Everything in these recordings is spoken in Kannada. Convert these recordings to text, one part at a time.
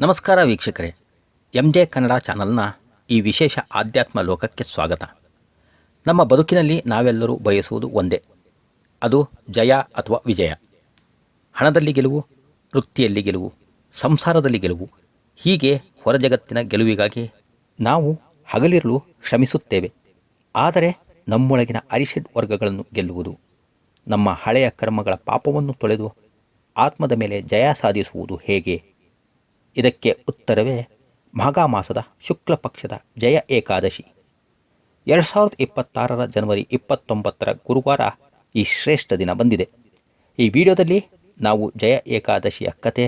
ನಮಸ್ಕಾರ ವೀಕ್ಷಕರೇ. ಎಂ ಜೆ ಕನ್ನಡ ಚಾನಲ್ನ ಈ ವಿಶೇಷ ಆಧ್ಯಾತ್ಮ ಲೋಕಕ್ಕೆ ಸ್ವಾಗತ. ನಮ್ಮ ಬದುಕಿನಲ್ಲಿ ನಾವೆಲ್ಲರೂ ಬಯಸುವುದು ಒಂದೇ. ಅದು ಜಯ ಅಥವಾ ವಿಜಯ. ಹಣದಲ್ಲಿ ಗೆಲುವು, ವೃತ್ತಿಯಲ್ಲಿ ಗೆಲುವು, ಸಂಸಾರದಲ್ಲಿ ಗೆಲುವು, ಹೀಗೆ ಹೊರಜಗತ್ತಿನ ಗೆಲುವಿಗಾಗಿ ನಾವು ಹಗಲಿರಲು ಶ್ರಮಿಸುತ್ತೇವೆ. ಆದರೆ ನಮ್ಮೊಳಗಿನ ಅರಿಷಡ್ ವರ್ಗಗಳನ್ನು ಗೆಲ್ಲುವುದು, ನಮ್ಮ ಹಳೆಯ ಕರ್ಮಗಳ ಪಾಪವನ್ನು ತೊಳೆದು ಆತ್ಮದ ಮೇಲೆ ಜಯ ಸಾಧಿಸುವುದು ಹೇಗೆ? ಇದಕ್ಕೆ ಉತ್ತರವೇ ಮಾಘ ಮಾಸದ ಶುಕ್ಲ ಪಕ್ಷದ ಜಯ ಏಕಾದಶಿ. ಎರಡು ಸಾವಿರದ ಇಪ್ಪತ್ತಾರರ ಜನವರಿ ಇಪ್ಪತ್ತೊಂಬತ್ತರ ಗುರುವಾರ ಈ ಶ್ರೇಷ್ಠ ದಿನ ಬಂದಿದೆ. ಈ ವಿಡಿಯೋದಲ್ಲಿ ನಾವು ಜಯ ಏಕಾದಶಿಯ ಕತೆ,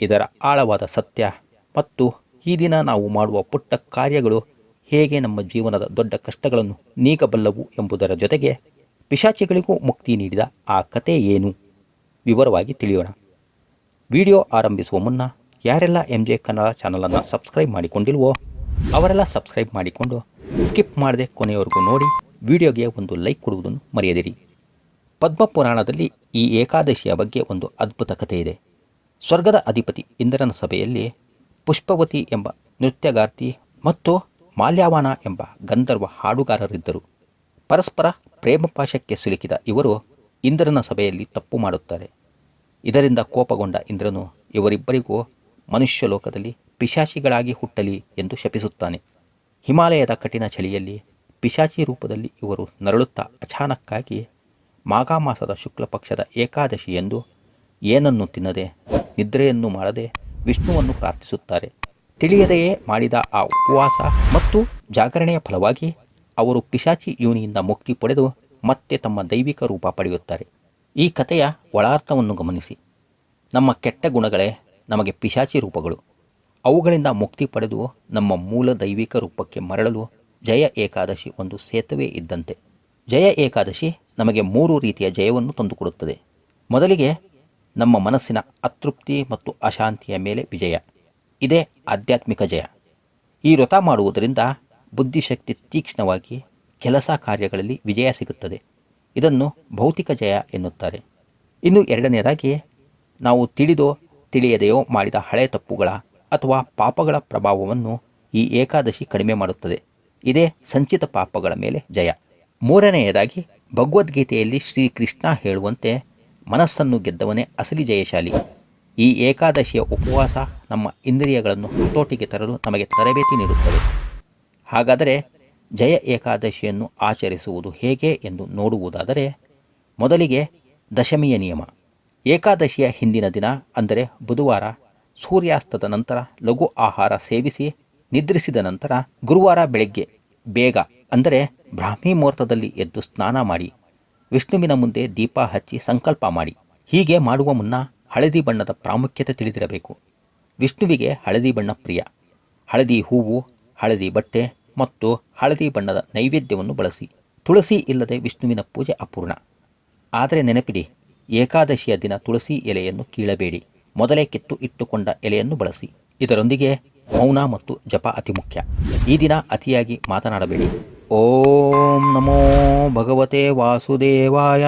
ಇದರ ಆಳವಾದ ಸತ್ಯ ಮತ್ತು ಈ ದಿನ ನಾವು ಮಾಡುವ ಪುಟ್ಟ ಕಾರ್ಯಗಳು ಹೇಗೆ ನಮ್ಮ ಜೀವನದ ದೊಡ್ಡ ಕಷ್ಟಗಳನ್ನು ನೀಗಬಲ್ಲವು ಎಂಬುದರ ಜೊತೆಗೆ ಪಿಶಾಚಿಗಳಿಗೂ ಮುಕ್ತಿ ನೀಡಿದ ಆ ಕತೆ ಏನು? ವಿವರವಾಗಿ ತಿಳಿಯೋಣ. ವಿಡಿಯೋ ಆರಂಭಿಸುವ ಮುನ್ನ ಯಾರೆಲ್ಲ ಎಂ ಜೆ ಕನ್ನಡ ಚಾನಲನ್ನು ಸಬ್ಸ್ಕ್ರೈಬ್ ಮಾಡಿಕೊಂಡಿಲ್ವೋ, ಅವರೆಲ್ಲ ಸಬ್ಸ್ಕ್ರೈಬ್ ಮಾಡಿಕೊಂಡು ಸ್ಕಿಪ್ ಮಾಡದೆ ಕೊನೆಯವರೆಗೂ ನೋಡಿ ವಿಡಿಯೋಗೆ ಒಂದು ಲೈಕ್ ಕೊಡುವುದನ್ನು ಮರೆಯದಿರಿ. ಪದ್ಮ ಪುರಾಣದಲ್ಲಿ ಈ ಏಕಾದಶಿಯ ಬಗ್ಗೆ ಒಂದು ಅದ್ಭುತ ಕಥೆ ಇದೆ. ಸ್ವರ್ಗದ ಅಧಿಪತಿ ಇಂದ್ರನ ಸಭೆಯಲ್ಲಿ ಪುಷ್ಪವತಿ ಎಂಬ ನೃತ್ಯಗಾರ್ತಿ ಮತ್ತು ಮಾಲ್ಯಾವಾನ ಎಂಬ ಗಂಧರ್ವ ಹಾಡುಗಾರರಿದ್ದರು. ಪರಸ್ಪರ ಪ್ರೇಮಪಾಶಕ್ಕೆ ಸಿಲುಕಿದ ಇವರು ಇಂದ್ರನ ಸಭೆಯಲ್ಲಿ ತಪ್ಪು ಮಾಡುತ್ತಾರೆ. ಇದರಿಂದ ಕೋಪಗೊಂಡ ಇಂದ್ರನು ಇವರಿಬ್ಬರಿಗೂ ಮನುಷ್ಯ ಲೋಕದಲ್ಲಿ ಪಿಶಾಚಿಗಳಾಗಿ ಹುಟ್ಟಲಿ ಎಂದು ಶಪಿಸುತ್ತಾನೆ. ಹಿಮಾಲಯದ ಕಠಿಣ ಚಳಿಯಲ್ಲಿ ಪಿಶಾಚಿ ರೂಪದಲ್ಲಿ ಇವರು ನರಳುತ್ತಾ ಅಚಾನಕ್ಕಾಗಿ ಮಾಘ ಮಾಸದ ಶುಕ್ಲ ಪಕ್ಷದ ಏಕಾದಶಿ ಎಂದು ಏನನ್ನು ತಿನ್ನದೆ, ನಿದ್ರೆಯನ್ನು ಮಾಡದೆ ವಿಷ್ಣುವನ್ನು ಪ್ರಾರ್ಥಿಸುತ್ತಾರೆ. ತಿಳಿಯದೆಯೇ ಮಾಡಿದ ಆ ಉಪವಾಸ ಮತ್ತು ಜಾಗರಣೆಯ ಫಲವಾಗಿ ಅವರು ಪಿಶಾಚಿ ಯೋನಿಯಿಂದ ಮುಕ್ತಿ ಪಡೆದು ಮತ್ತೆ ತಮ್ಮ ದೈವಿಕ ರೂಪ ಪಡೆಯುತ್ತಾರೆ. ಈ ಕಥೆಯ ಒಳಾರ್ಥವನ್ನು ಗಮನಿಸಿ. ನಮ್ಮ ಕೆಟ್ಟ ಗುಣಗಳೇ ನಮಗೆ ಪಿಶಾಚಿ ರೂಪಗಳು. ಅವುಗಳಿಂದ ಮುಕ್ತಿ ಪಡೆದು ನಮ್ಮ ಮೂಲ ದೈವಿಕ ರೂಪಕ್ಕೆ ಮರಳಲು ಜಯ ಏಕಾದಶಿ ಒಂದು ಸೇತುವೆ ಇದ್ದಂತೆ. ಜಯ ಏಕಾದಶಿ ನಮಗೆ ಮೂರು ರೀತಿಯ ಜಯವನ್ನು ತಂದುಕೊಡುತ್ತದೆ. ಮೊದಲಿಗೆ ನಮ್ಮ ಮನಸ್ಸಿನ ಅತೃಪ್ತಿ ಮತ್ತು ಅಶಾಂತಿಯ ಮೇಲೆ ವಿಜಯ. ಇದೇ ಆಧ್ಯಾತ್ಮಿಕ ಜಯ. ಈ ವ್ರತ ಮಾಡುವುದರಿಂದ ಬುದ್ಧಿಶಕ್ತಿ ತೀಕ್ಷ್ಣವಾಗಿ ಕೆಲಸ ಕಾರ್ಯಗಳಲ್ಲಿ ವಿಜಯ ಸಿಗುತ್ತದೆ. ಇದನ್ನು ಭೌತಿಕ ಜಯ ಎನ್ನುತ್ತಾರೆ. ಇನ್ನು ಎರಡನೆಯದಾಗಿ, ನಾವು ತಿಳಿದೋ ತಿಳಿಯದೆಯೋ ಮಾಡಿದ ಹಳೆ ತಪ್ಪುಗಳ ಅಥವಾ ಪಾಪಗಳ ಪ್ರಭಾವವನ್ನು ಈ ಏಕಾದಶಿ ಕಡಿಮೆ ಮಾಡುತ್ತದೆ. ಇದೇ ಸಂಚಿತ ಪಾಪಗಳ ಮೇಲೆ ಜಯ. ಮೂರನೆಯದಾಗಿ, ಭಗವದ್ಗೀತೆಯಲ್ಲಿ ಶ್ರೀಕೃಷ್ಣ ಹೇಳುವಂತೆ ಮನಸ್ಸನ್ನು ಗೆದ್ದವನೇ ಅಸಲಿ ಜಯಶಾಲಿ. ಈ ಏಕಾದಶಿಯ ಉಪವಾಸ ನಮ್ಮ ಇಂದ್ರಿಯಗಳನ್ನು ಹತೋಟಿಗೆ ತರಲು ನಮಗೆ ತರಬೇತಿ ನೀಡುತ್ತದೆ. ಹಾಗಾದರೆ ಜಯ ಏಕಾದಶಿಯನ್ನು ಆಚರಿಸುವುದು ಹೇಗೆ ಎಂದು ನೋಡುವುದಾದರೆ, ಮೊದಲಿಗೆ ದಶಮಿಯ ನಿಯಮ. ಏಕಾದಶಿಯ ಹಿಂದಿನ ದಿನ, ಅಂದರೆ ಬುಧವಾರ, ಸೂರ್ಯಾಸ್ತದ ನಂತರ ಲಘು ಆಹಾರ ಸೇವಿಸಿ ನಿದ್ರಿಸಿದ ನಂತರ ಗುರುವಾರ ಬೆಳಗ್ಗೆ ಬೇಗ, ಅಂದರೆ ಬ್ರಾಹ್ಮಿ ಮುಹೂರ್ತದಲ್ಲಿ ಎದ್ದು ಸ್ನಾನ ಮಾಡಿ, ವಿಷ್ಣುವಿನ ಮುಂದೆ ದೀಪ ಹಚ್ಚಿ ಸಂಕಲ್ಪ ಮಾಡಿ. ಹೀಗೆ ಮಾಡುವ ಮುನ್ನ ಹಳದಿ ಬಣ್ಣದ ಪ್ರಾಮುಖ್ಯತೆ ತಿಳಿದಿರಬೇಕು. ವಿಷ್ಣುವಿಗೆ ಹಳದಿ ಬಣ್ಣ ಪ್ರಿಯ. ಹಳದಿ ಹೂವು, ಹಳದಿ ಬಟ್ಟೆ ಮತ್ತು ಹಳದಿ ಬಣ್ಣದ ನೈವೇದ್ಯವನ್ನು ಬಳಸಿ. ತುಳಸಿ ಇಲ್ಲದೆ ವಿಷ್ಣುವಿನ ಪೂಜೆ ಅಪೂರ್ಣ. ಆದರೆ ನೆನಪಿಡಿ ಏಕಾದಶಿಯ ದಿನ ತುಳಸಿ ಎಲೆಯನ್ನು ಕೀಳಬೇಡಿ. ಮೊದಲೇ ಕಿತ್ತು ಇಟ್ಟುಕೊಂಡ ಎಲೆಯನ್ನು ಬಳಸಿ. ಇದರೊಂದಿಗೆ ಮೌನ ಮತ್ತು ಜಪ ಅತಿ ಮುಖ್ಯ. ಈ ದಿನ ಅತಿಯಾಗಿ ಮಾತನಾಡಬೇಡಿ. ಓಂ ನಮೋ ಭಗವತೆ ವಾಸುದೇವಾಯ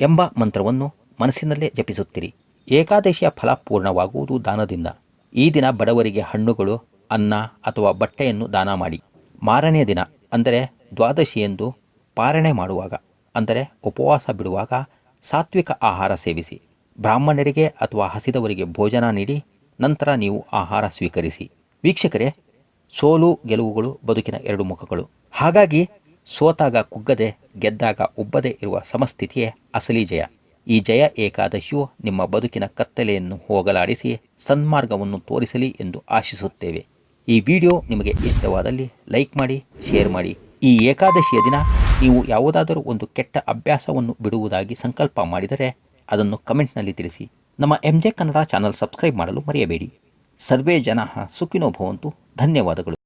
ಎಂಬ ಮಂತ್ರವನ್ನು ಮನಸ್ಸಿನಲ್ಲೇ ಜಪಿಸುತ್ತಿರಿ. ಏಕಾದಶಿಯ ಫಲ ಪೂರ್ಣವಾಗುವುದು ದಾನದಿಂದ. ಈ ದಿನ ಬಡವರಿಗೆ ಹಣ್ಣುಗಳು, ಅನ್ನ ಅಥವಾ ಬಟ್ಟೆಯನ್ನು ದಾನ ಮಾಡಿ. ಮಾರನೆಯ ದಿನ, ಅಂದರೆ ದ್ವಾದಶಿಯೆಂದು ಪಾರಣೆ ಮಾಡುವಾಗ, ಅಂದರೆ ಉಪವಾಸ ಬಿಡುವಾಗ ಸಾತ್ವಿಕ ಆಹಾರ ಸೇವಿಸಿ, ಬ್ರಾಹ್ಮಣರಿಗೆ ಅಥವಾ ಹಸಿದವರಿಗೆ ಭೋಜನ ನೀಡಿ, ನಂತರ ನೀವು ಆಹಾರ ಸ್ವೀಕರಿಸಿ. ವೀಕ್ಷಕರೇ, ಸೋಲು ಗೆಲುವುಗಳು ಬದುಕಿನ ಎರಡು ಮುಖಗಳು. ಹಾಗಾಗಿ, ಸೋತಾಗ ಕುಗ್ಗದೆ, ಗೆದ್ದಾಗ ಉಬ್ಬದೆ ಇರುವ ಸಮಸ್ಥಿತಿಯೇ ಅಸಲಿ ಜಯ. ಈ ಜಯ ಏಕಾದಶಿಯು ನಿಮ್ಮ ಬದುಕಿನ ಕತ್ತಲೆಯನ್ನು ಹೋಗಲಾಡಿಸಿ, ಸನ್ಮಾರ್ಗವನ್ನು ತೋರಿಸಲಿ ಎಂದು ಆಶಿಸುತ್ತೇವೆ. ಈ ವಿಡಿಯೋ ನಿಮಗೆ ಇಷ್ಟವಾದಲ್ಲಿ ಲೈಕ್ ಮಾಡಿ, ಶೇರ್ ಮಾಡಿ. ಈ ಏಕಾದಶಿಯ ದಿನ ನೀವು ಯಾವುದಾದರೂ ಒಂದು ಕೆಟ್ಟ ಅಭ್ಯಾಸವನ್ನು ಬಿಡುವುದಾಗಿ ಸಂಕಲ್ಪ ಮಾಡಿದರೆ ಅದನ್ನು ಕಮೆಂಟ್ನಲ್ಲಿ ತಿಳಿಸಿ. ನಮ್ಮ M J Kannada channel subscribe ಮಾಡಲು ಮರೆಯಬೇಡಿ. ಸರ್ವೇ ಜನ ಸುಖಿನೋ ಭವಂತು. ಧನ್ಯವಾದಗಳು.